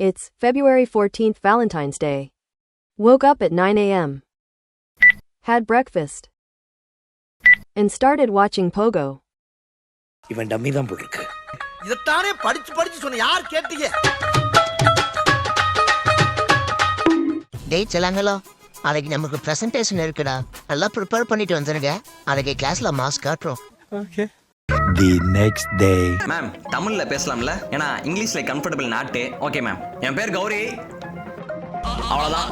It's February 14th, Valentine's Day. Woke up at 9 a.m. Had breakfast. And started watching Pogo. இவன் dummy தான் போல் இருக்கு இதைத்தானே படிச்சு படிச்சு சொன்ன யார் கேட்டீங்க டேய் செல்லாங்களோ நாளைக்கு நமக்கு ப்ரெசன்டேஷன் இருக்குடா நல்லா ப்ரிப்பேர் பண்ணிட்டு வந்துருங்க நாளைக்கு கிளாஸ்ல மாஸ்க் காட்டுறோம் The next day ma'am தமிழ்ல பேசலாம்ல? ஏன்னா இங்கிலீஷ்ல கம்ஃபர்டபுள் நாட்டு ஓகே மேம் என் பேர் கௌரி. அவ்வளவுதான்.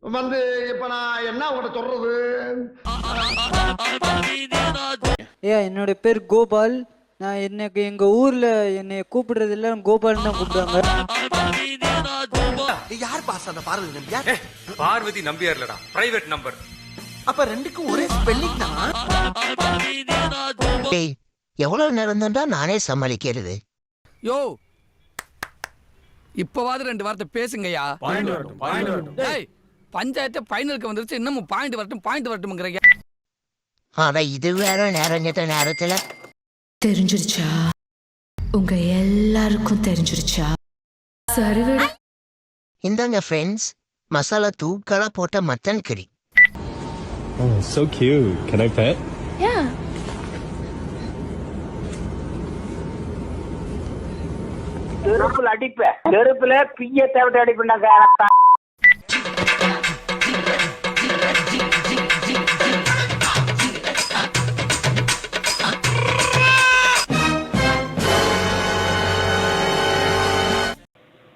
வந்து இப்ப நான் என்ன உங்கள்கிட்ட சொல்றது? ஏ என்னோட பேர் கோபால். நான் எனக்கு எங்க ஊர்ல என்னை கூப்பிடுறது எல்லாம் கோபால் தான் கூப்பிடுவாங்க. யார் பாஸ்? அந்த பார்வதி நம்பியா? பார்வதி நம்பியார் இல்லடா. பிரைவேட் நம்பர் அப்ப ரெண்டுக்கும் ஒரே ஸ்பெல்லிங் தான். டேய் எவ்வளவு நேரம் தான்டா நானே சமாளிக்கிறது? யோ இப்பவாது ரெண்டு வார்த்தை பேசுங்கய்யா. டேய் பஞ்சாயத்து ஃபைனலுக்கு வந்துருச்சு இன்னமும் பாயிண்ட் வரட்டும் பாயிண்ட் வரட்டும்ங்கறீங்க. ஆனா இது வேற நேரம் கெட்ட நேரத்துல? தெரிஞ்சிருச்சா? உங்க எல்லாருக்கும் தெரிஞ்சிருச்சா? சரிவிடு இந்தாங்க ஃப்ரெண்ட்ஸ் மசாலா தூக்கலா போட்ட மட்டன் கறி. Oh, so cute. Can I pet? நெருப்புல அடிப்பேன் நெருப்புல பிய தேவட்டை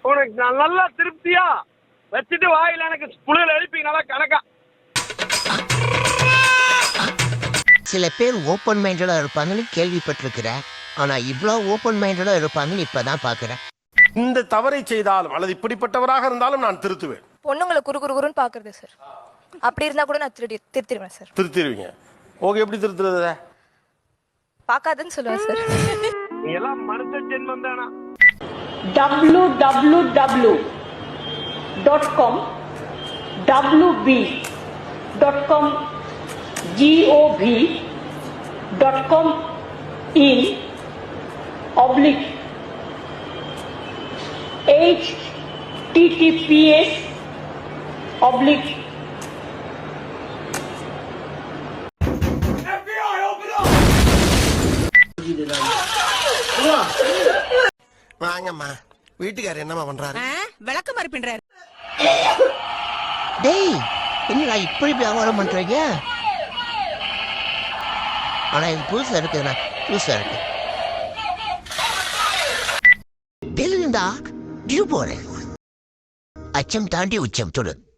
உனக்கு நான் நல்லா திருப்தியா வச்சுட்டு வாயில எனக்கு புளியல் எழுப்பி நல்லா கணக்கா சில பேர் ஓப்பன் மைண்டடா இருப்பாங்கன்னு கேள்விப்பட்டிருக்கிறேன். ஆனா இவ்வளோ ஓப்பன் மைண்டடா இருப்பாங்கன்னு இப்பதான் பாக்குறேன். இந்த தவறை செய்தாலும் அல்லது இப்படிப்பட்டவராக இருந்தாலும் நான் திருத்துவேன். பொண்ணுங்களை குறு குறு குறுன்னு பாக்குறது சார். அப்படி இருந்தா கூட நான் திருடி திருத்திடுவேன் சார். திருத்திடுவீங்க ஓகே எப்படி திருத்துறது? பார்க்காதுன்னு சொல்லுவேன் சார். நீ எல்லாம் மனுஷ ஜென்மம் தானா W W W dot com W B dot com G O V dot com in oblique https oblique. வாங்கம்மா. வீட்டுக்காரர் என்னம்மா பண்றாரு? விளக்க மாதிரி பின்றாரு டேய் என்னடா இப்படி வியாபாரம் பண்றீங்க? ஆனா இது புதுசா இருக்குதுண்ணா புதுசா இருக்கு தெரியுந்தா டியூ போறேன் அச்சம் தாண்டி உச்சம் தொடு.